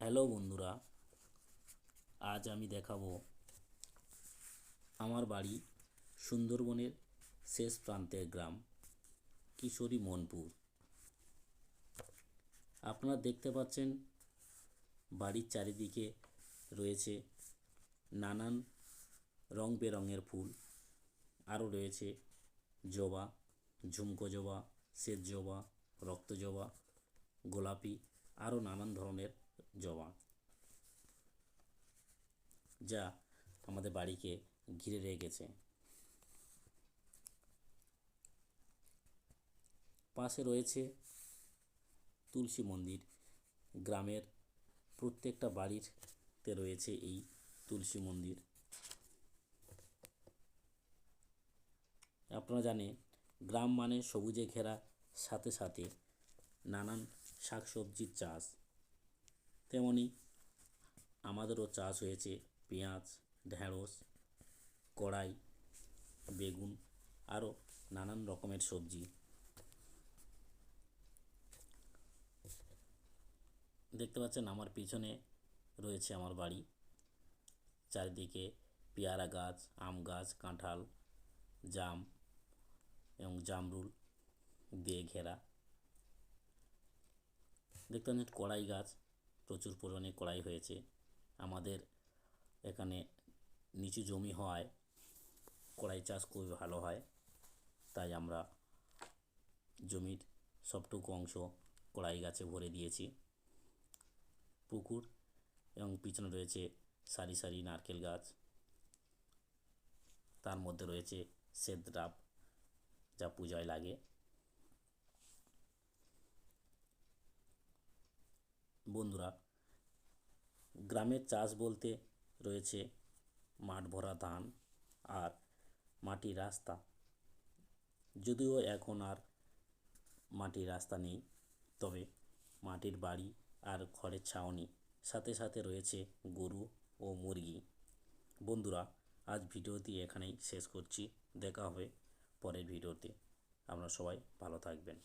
Hello বন্ধুরা, আজ আমি দেখাবো আমার বাড়ি সুন্দরবনের শেষ প্রান্তের গ্রাম কিশোরী মনপুর আপনারা দেখতে পাচ্ছেন বাড়ির চারিদিকে রয়েছে নানান রং বেরঙের ফুল, আরও রয়েছে জবা, ঝুমকো জবা, শ্বেত জবা, রক্ত জবা, গোলাপি, আরও নানান ধরনের জবা যা আমাদের বাড়িকে ঘিরে রেখেছে পাশে রয়েছে তুলসী মন্দির। গ্রামের প্রত্যেকটা বাড়িতে রয়েছে এই তুলসী মন্দির। আপনারা জানেন, গ্রাম মানে সবুজে ঘেরা সাথে সাথে নানান শাকসবজির চাষ। তেমনই আমাদেরও চাষ হয়েছে পেঁয়াজ ঢ্যাঁড়স কড়াই, বেগুন, আরও নানান রকমের সবজি। দেখতে পাচ্ছেন আমার পিছনে রয়েছে আমার বাড়ি। চারিদিকে পেয়ারা গাছ, আম গাছ, কাঁঠাল, জাম এবং জামরুল দিয়ে ঘেরা। দেখতে পাচ্ছেন কড়াই গাছ প্রচুর পরিমাণে কড়াই হয়েছে। আমাদের এখানে নিচু জমি হওয়ায় কড়াই চাষ খুবই ভালো হয়। তাই আমরা জমির সবটুকু অংশ কড়াই গাছে ভরে দিয়েছি। পুকুর এবং পিছনে রয়েছে সারি সারি নারকেল গাছ। তার মধ্যে রয়েছে ডাব যা পূজায় লাগে। বন্ধুরা, গ্রামের চাষ বলতে রয়েছে মাঠ ভরা ধান আর মাটির রাস্তা। যদিও এখন আর মাটির রাস্তা নেই, তবে মাটির বাড়ি আর খড়ের ছাউনি, সাথে সাথে রয়েছে গরু ও মুরগি। বন্ধুরা, আজ ভিডিওটি এখানেই শেষ করছি। দেখা হবে পরের ভিডিওতে। আপনারা সবাই ভালো থাকবেন।